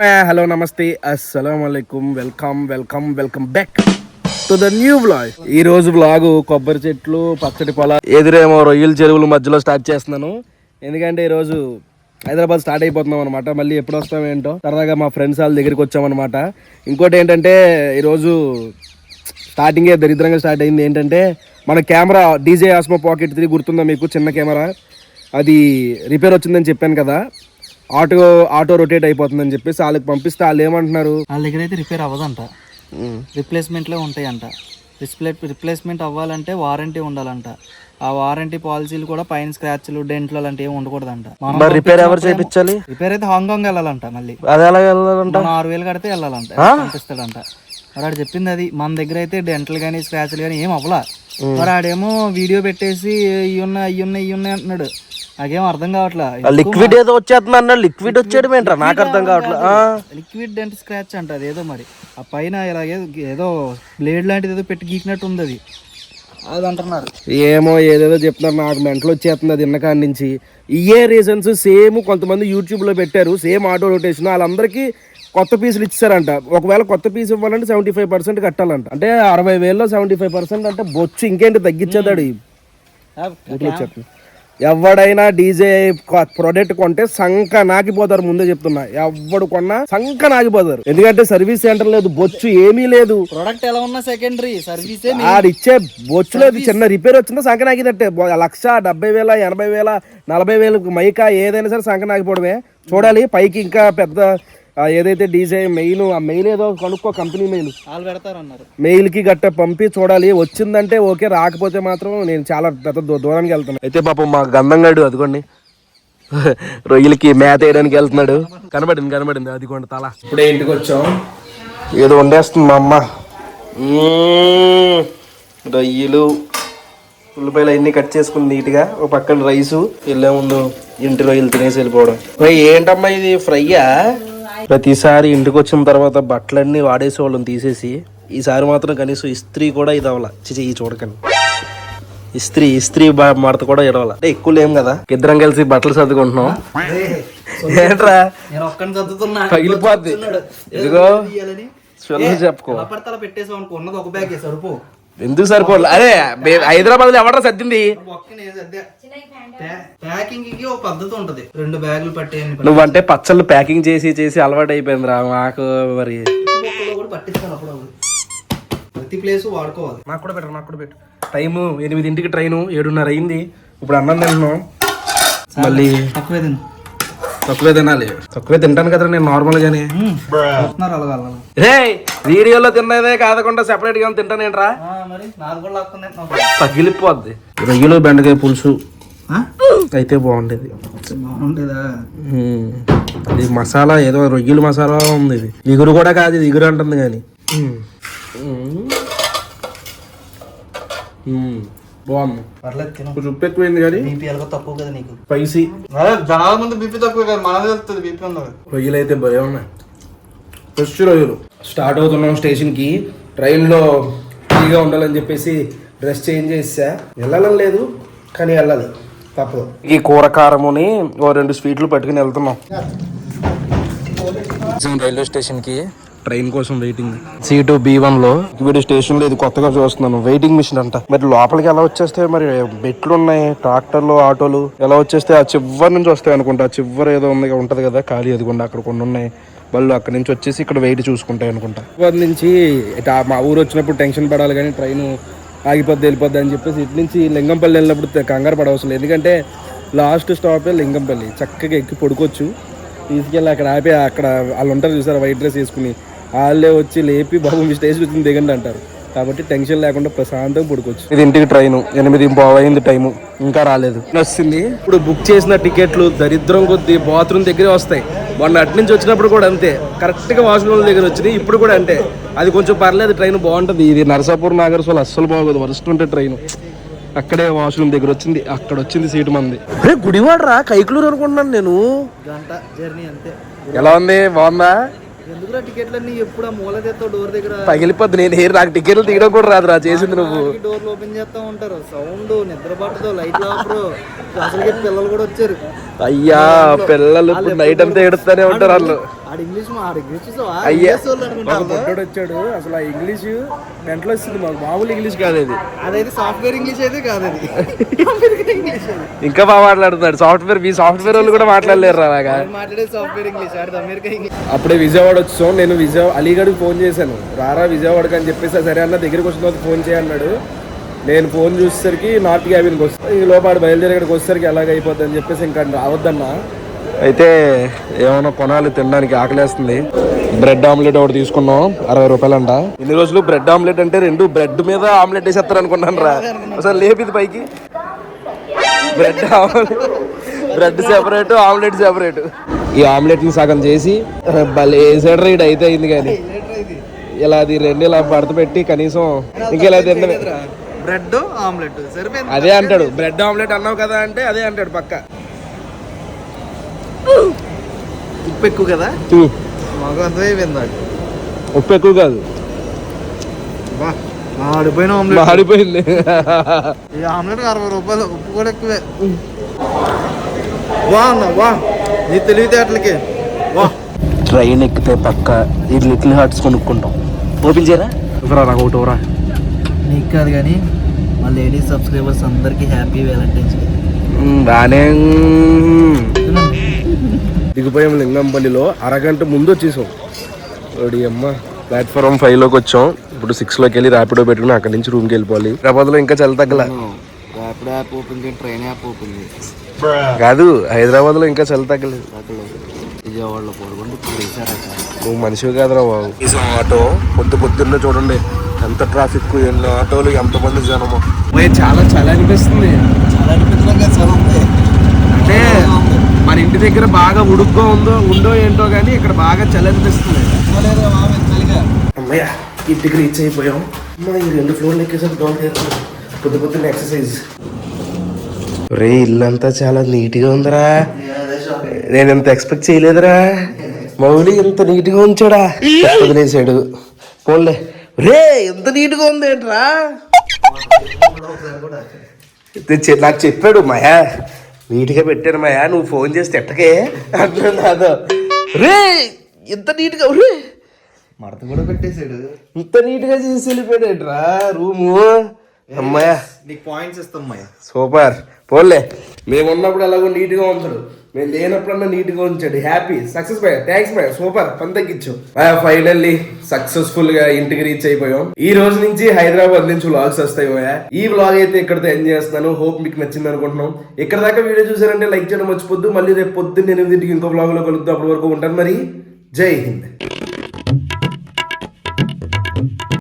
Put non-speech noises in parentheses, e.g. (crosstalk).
Hello నమస్తే. అస్సలం అయికం welcome welcome welcome back to the new blog ఈ రోజు బ్లాగ్ కొబ్బరి చెట్లు పచ్చడి పొల ఎదురేమో రొయ్యల చెరువుల మధ్యలో స్టార్ట్ చేస్తున్నాను. ఎందుకంటే ఈరోజు హైదరాబాద్ స్టార్ట్ అయిపోతున్నాం అనమాట మళ్ళీ ఎప్పుడు వస్తాం ఏంటో సరదాగా మా ఫ్రెండ్స్ వాళ్ళ దగ్గరికి వచ్చామన్నమాట ఇంకోటి ఏంటంటే ఈరోజు స్టార్టింగే దరిద్రంగా స్టార్ట్ అయింది. ఏంటంటే మన camera DJI Osmo pocket three గుర్తుందా మీకు? చిన్న కెమెరా. అది రిపేర్ వచ్చిందని చెప్పాను కదా. ఆటో ఆటో రొటేట్ అయిపోతుందని చెప్పేసి వాళ్ళకి పంపిస్తే వాళ్ళు ఏమంటున్నారు? వాళ్ళ దగ్గర అయితే రిపేర్ అవ్వదంట. రిప్లేస్మెంట్లే ఉంటాయంట. రిప్లే రిప్లేస్మెంట్ అవ్వాలంటే వారంటీ ఉండాలంట. ఆ వారంటీ పాలసీలు కూడా పైన స్క్రాచ్లు డెంట్లు అలాంటివి ఏమి ఉండకూడదంట. రిపేర్ ఎవరు చేయించాలి? రిపేర్ అయితే హాంకాంగ్ వెళ్ళాలంట మళ్ళీ. అది ఎలా వెళ్ళాలంట? ఆరు వేలు కడితే వెళ్ళాలంట. పంపిస్తాడంట. మరి ఆడు చెప్పింది అది. మన దగ్గర అయితే డెంటల్ కానీ స్క్రాచ్లు కానీ ఏం అవ్వలా. మరి ఆడేమో వీడియో పెట్టేసి ఇవి ఉన్నాయి అవి ఉన్నాయి ఇవి ఉన్నాయి అంటున్నాడు. నాకేం అర్థం కావట్లా. లిక్విడ్ ఏదో వచ్చేస్తుంది అన్నాడు లిక్విడ్ వచ్చేయడం ఏంట్రా? నాకు అర్థం కావట్లేదు ఆ. లిక్విడ్ డెంట్ స్క్రాచ్ అంట అది ఏదో మరి. ఆ పైన ఇలాగే ఏదో బ్లేడ్ లాంటిది ఏదో పెట్టి గీకినట్టు ఉంది అది. అది అంటున్నారు. ఏమో ఏదేదో చెప్తున్నారు. నాకు మెంటలు వచ్చేస్తుంది అది ఇన్నకాడి నుంచి. ఇయే రీజన్స్ సేమ్ కొంతమంది యూట్యూబ్లో పెట్టారు. సేమ్ ఆటో రొటేషన్ వాళ్ళందరికీ కొత్త పీసులు ఇచ్చారంట. ఒకవేళ కొత్త పీస్ ఇవ్వాలంటే సెవెంటీ ఫైవ్ పర్సెంట్ కట్టాలంట. అంటే అరవై వేలలో సెవెంటీ ఫైవ్ పర్సెంట్ అంటే బొచ్చు ఇంకేంటి తగ్గించేదాడు ఊరిలో చెప్పు. ఎవడైనా డీజే ప్రొడక్ట్ కొంటే సంక నాకిపోతారు ముందే చెప్తున్నా. ఎవడు కొన్నా సంక నాకిపోతారు ఎందుకంటే సర్వీస్ సెంటర్ లేదు బొచ్చు ఏమీ లేదు. ప్రొడక్ట్ ఎలా ఉన్నా సెకండరీ సర్వీసే ఆడిచ్చే బొచ్చు లేదు చిన్న రిపేర్ వచ్చిందో సంక నాకినట్టే బొ- లక్ష డెబ్బై వేల ఎనభై వేల నలభై వేలు మైకా ఏదైనా సరే సంక నాకిపోవడమే చూడాలి పైకి ఇంకా పెద్ద ఏదైతే డీజే మెయిన్ ఆ మెయిల్ ఏదో కనుక్కో కంపెనీ మెయిల్. వాళ్ళు పెడతారు అన్నారు మెయిల్కి గట్ట పంపి చూడాలి. వచ్చిందంటే ఓకే రాకపోతే మాత్రం నేను చాలా పెద్ద దూ- దూరానికి వెళ్తాను అయితే పాపం మా గంధంగాడు అదిగోండి. రొయ్యలకి మేత వేయడానికి వెళ్తున్నాడు. కనబడింది కనబడింది. అదిగోండి తల. ఇప్పుడే ఇంటికి వచ్చాం. ఏదో వండేస్తుంది మా అమ్మ. మ్మ్. రొయ్యలు. ఉల్లిపాయలు అన్ని కట్ చేసుకుని నీట్గా ఒక పక్కన రైసు. వెళ్ళే ముందు ఇంటి రొయ్యలు తినేసి వెళ్ళిపోవడం. ఏంటమ్మా ఇది? ఫ్రైయా? ప్రతిసారి ఇంటికి వచ్చిన తర్వాత బట్టలన్నీ వాడేసేవాళ్ళని తీసేసి ఈసారి మాత్రం కనీసం ఇస్త్రీ కూడా ఇది అవ్వాల చిచి ఈ చూడకండి ఇస్త్రీ ఇస్త్రీ బా- మడత కూడా ఇడవాల అంటే ఎక్కువ లేం కదా? ఇద్దరం కలిసి బట్టలు సర్దుకుంటున్నాం. ఏంట్రా? నేను ఒక్కడిని చదువుతున్నా పగిలిపోద్ది. ఇదిగో చెప్పుకో. పడితే అలా పెట్టేసాం అనుకో ఉన్నది ఒక బ్యాగ్ సరిపో ఎందుకు సరిపోలే? అదే హైదరాబాద్లో ఎవడరా సర్దింది? ఒక్కనే సర్దా. ప్యా- ప్యాకింగ్కి ఒక పద్ధతి ఉంటది. రెండు బ్యాగులు పట్టేయండి నువ్వంటే పచ్చళ్ళు ప్యాకింగ్ చేసి చేసి అలవాటు అయిపోయిందిరా మాకు మరి. బొక్కలో కూడా పట్టిస్తాను అప్పుడు ప్రతి ప్లేస్ వాడుకోవాలి. నాకు కూడా నాకు కూడా ఎనిమిదింటికి ట్రైను ఏడున్నర అయింది. ఇప్పుడు అన్నం తింటున్నాం. మళ్ళీ తక్కువే తక్కువే తినాలి. తక్కువే తింటాను కదరా నేను నార్మల్ గానే. రే వీడియోలో తిన్నదే కాదకుండా సెపరేట్గా కూడా లాక్కుంది పగిలిపోద్ది. రొయ్యలు బెండకాయ పులుసు అయితే బాగుండేది. ఇది మసాలా ఏదో రొయ్యలు మసాలా ఉంది ఇది. ఇగురు కూడా కాదు ఇది ఇగురు అంటుంది కానీ. బాగుంది. పర్లేదు తిను. కొంచెం ఉప్పు ఎక్కువైంది కానీ బీపీ ఎలాగో తక్కువ కదా నీకు. స్పైసీ. అదే జనాల ముందు బీపీ తక్కువ కదా మనది తెలుస్తుంది బీపీ ఉన్నది రొయ్యలు అయితే భయం ఉన్నాయి. ఫ్రెష్ రొయ్యలు. స్టార్ట్ అవుతున్నాం స్టేషన్కి. ట్రైన్లో ఫ్రీగా ఉండాలని చెప్పేసి డ్రెస్ చేంజ్ చేసా వెళ్ళాలని లేదు కానీ వెళ్ళాలి. తప్పదు. ఈ కూర కారముని ఓ రెండు స్వీట్లు పట్టుకుని వెళ్తున్నాం. రైల్వే స్టేషన్కి ట్రైన్ కోసం వెయిటింగ్. సీటు బి వన్లో వీడి స్టేషన్లో ఇది కొత్తగా చూస్తున్నాను. వెయిటింగ్ మిషన్ అంట. మరి లోపలికి ఎలా వచ్చేస్తాయి? మరి మెట్లు ఉన్నాయి ట్రాక్టర్లు ఆటోలు ఎలా వచ్చేస్తే ఆ చివరి నుంచి వస్తాయి అనుకుంటా. ఆ చివరి ఏదో ఉంది ఉంటది కదా ఖాళీ అదిగోండి అక్కడ కొన్ని ఉన్నాయి. వాళ్ళు అక్కడ నుంచి వచ్చేసి ఇక్కడ వెయిట్ చూసుకుంటాయి అనుకుంటా. ఇక్కడి నుంచి మా ఊరు వచ్చినప్పుడు టెన్షన్ పడాలి కానీ ట్రైన్ ఆగిపోద్ది వెళ్ళిపోద్ది అని చెప్పేసి ఇటు నుంచి లింగంపల్లి వెళ్ళినప్పుడు కంగారు పడవసరం లేదు. ఎందుకంటే లాస్ట్ స్టాపే లింగంపల్లి. చక్కగా ఎక్కి పడుకోవచ్చు. తీసుకెళ్ళి అక్కడ ఆపి అక్కడ వాళ్ళు ఉంటారు చూసారు వైట్ డ్రెస్ వేసుకుని. వాళ్ళే వచ్చి లేపి బాబు మీ స్టేషన్ వచ్చింది దిగండి అంటారు. కాబట్టి టెన్షన్ లేకుండా ప్రశాంతంగా పడుకోవచ్చు. ఇది ఇంటికి ట్రైన్. ఎనిమిది అయింది టైము. ఇంకా రాలేదు. వస్తుంది ఇప్పుడు బుక్ చేసిన టికెట్లు దరిద్రం కొద్దీ బాత్రూమ్ దగ్గరే వస్తాయి. మొన్న అటు నుంచి వచ్చినప్పుడు కూడా అంతే. కరెక్ట్గా వాష్రూమ్ దగ్గర వచ్చినాయి ఇప్పుడు కూడా అంతే. అది కొంచెం పర్లేదు ట్రైన్ బాగుంటుంది. ఇది నరసాపూర్ నాగర్సోల్ అస్సలు బాగోదు. వరస్ట్ ఉంటే ట్రైన్. అక్కడే వాష్రూమ్ దగ్గర వచ్చింది. అక్కడ వచ్చింది సీటు మంది. రే గుడివాడరా? కైకులూరు అనుకుంటున్నాను నేను. గంట జర్నీ అంతే. ఎలా ఉంది? బాగుందా? ఎందుకురా టికెట్లన్నీ ఎప్పుడు ఆ మూల తెస్తావు డోర్ దగ్గర? పగిలిపోద్ది. నేను హెయిర్ నాకు టికెట్లు తీయడం కూడా రాదురా చేసింది నువ్వు. డోర్లు ఓపెన్ చేస్తా ఉంటారు. సౌండ్ నిద్ర పట్టదు లైట్లు అసలుకి పిల్లలు కూడా వచ్చారు. అయ్యా పిల్లలు ఇప్పుడు నైట్ అంతా ఎడుతూనే ఉంటారు వాళ్ళు. ఆడు ఇంగ్లీష్ ఆడు ఇంగ్లీష్ అయ్యా. ఒక. బుడ్డోడు వచ్చాడు. అసలు ఆ ఇంగ్లీష్ మెంటలో వస్తుంది మాకు మామూలు ఇంగ్లీష్ కాదు అది అదైతే సాఫ్ట్వేర్ ఇంగ్లీష్ అయితే కాదు అది. ఇంకా బాగా మాట్లాడుతున్నాడు. సాఫ్ట్వేర్ మీ సాఫ్ట్వేర్ వాళ్ళు కూడా మాట్లాడలేరు అలాగా ఆడు మాట్లాడే సాఫ్ట్వేర్ ఇంగ్లీష్ ఆడిది అమెరికన్ ఇంగ్లీష్. అప్పుడే విజయవాడ వచ్చాం. నేను విజయ అలీగఢ్కి ఫోన్ చేశాను. రారా విజయవాడకి అని చెప్పేసి సరే అన్న దగ్గరికి వచ్చిన తర్వాత ఫోన్ చేయన్నాడు నేను ఫోన్ చూసేసరికి నార్త్ క్యాబిన్కి వస్తాను ఈ లోపాడు బయలుదేరి ఇక్కడికి వచ్చేసరికి ఎలాగ అయిపోద్ది అని చెప్పేసి ఇంకా రావద్దన్నా. అయితే ఏమైనా కొనాలి తినడానికి ఆకలేస్తుంది. బ్రెడ్ ఆమ్లెట్ ఒకటి తీసుకున్నాం అరవై రూపాయలంట. ఇన్ని రోజులు బ్రెడ్ ఆమ్లెట్ అంటే రెండు బ్రెడ్ మీద ఆమ్లెట్ వేసేస్తారు అనుకున్నాను రా అసలు లేపిది పైకి. Bread omelette bread separate omelette separate ఈ ఆమ్లెట్ని సగం చేసి భలే వేసాడు రీడ్ అయితే అయింది కానీ. ఇలా అది రెండు ఇలా పడత పెట్టి కనీసం ఇంకా ఇలా తిన్న బ్రెడ్ ఆమ్లెట్ సరిపోయింది. అదే అంటాడు బ్రెడ్ ఆమ్లెట్ అన్నావు కదా అంటే అదే అంటాడు పక్క. ఉప్పు ఎక్కువ కదా? మాకు నాకు. ఉప్పు ఎక్కువ కాదు. ఆడిపోయిన ఆమ్లెట్ మాడిపోయింది (laughs) ఈ ఆమ్లెట్ అరవై రూపాయలు ఉప్పు కూడా ఎక్కువే. వా అన్న వా నీ తెలివితేటలకి. వా ట్రైన్ ఎక్కితే పక్క ఈ లిటిల్ హార్ట్స్ కొనుక్కుంటాం. ఓపెన్ చేయరా? ఇవ్వరా నాకు ఒకటి ఇవ్వరా నీకు కాదు కానీ మా లేడీస్ సబ్స్క్రైబర్స్ అందరికి హ్యాపీ వ్యాలంటైన్స్ డే. బానే దిగిపోయాం లింగంపల్లిలో అరగంట ముందు వచ్చేసాం. ఓడి అమ్మ. ప్లాట్ఫామ్ ఫైవ్లోకి వచ్చాం. ఇప్పుడు సిక్స్లోకి వెళ్ళి ర్యాపిడో పెట్టుకుని అక్కడి నుంచి రూమ్కి వెళ్ళిపోవాలి. హైదరాబాద్లో ఇంకా చలి తగ్గల. Rapid app open train app open కాదు హైదరాబాద్లో ఇంకా చలి తగ్గలేదు. విజయవాడలో నువ్వు మనిషివి కాదురా బాబు. ఆటో పొద్దు పొద్దున్నే చూడండి. ఎంత ట్రాఫిక్ ఎన్ని ఆటోలు ఎంతమంది జనము. చాలా చలి అనిపిస్తుంది. చాలా ఉంది. అంటే మన ఇంటి దగ్గర బాగా ఉడుగ్గా ఉందో ఉందో ఏంటో కానీ ఇక్కడ బాగా చలి అనిపిస్తుంది అమ్మయ్య ఇంటికి రీచ్ అయిపోయాం. అమ్మా ఈ రెండు ఫ్లోర్లు ఎక్కేసరికి డౌన్ చేస్తాం పొద్దు పొద్దున్న ఎక్సర్సైజ్ రే ఇల్లంతా చాలా నీట్గా ఉందిరా. నేను ఇంత ఎక్స్పెక్ట్ చేయలేదురా. మౌలి ఇంత నీట్గా ఉంచాడా. వదిలేసాడు పోన్లే. రే ఎంత నీట్గా ఉంది ఏంట్రా నాకు చెప్పాడు మాయా. నీట్గా పెట్టాను మాయా నువ్వు ఫోన్ చేసి తిట్టకే అంటున్నాడు రే ఎంత నీట్గా రే. మడత కూడా పెట్టేశాడు. ఇంత నీట్గా చేసి వెళ్ళిపోయాడేంట్రా రూము? అమ్మాయ. నీకు పాయింట్స్ ఇస్తాం సూపర్. పోన్లే. మేము ఉన్నప్పుడు అలాగో నీట్గా ఉంచాడు మేము లేనప్పుడన్నా నీట్గా ఉంచాడు. హ్యాపీ సక్సెస్ భయ థ్యాంక్స్ భయ సూపర్ పని తగ్గించు. ఫైనల్లీ సక్సెస్ఫుల్గా ఇంటికి రీచ్ అయిపోయాం. ఈ రోజు నుంచి హైదరాబాద్ నుంచి వ్లాగ్స్ వస్తాయి పోయా ఈ వ్లాగ్ అయితే ఇక్కడతో ఎంజాయ్ చేస్తున్నాను. హోప్ మీకు నచ్చింది అనుకుంటున్నాం. ఇక్కడ దాకా వీడియో చూసారంటే లైక్ చేయడం మర్చిపోద్దు. మళ్ళీ రేపు పొద్దున్న ఎనిమిదింటికి ఇంకో వ్లాగ్లో కలుద్దాం. అప్పటి వరకు ఉంటాను మరి. జై హింద్.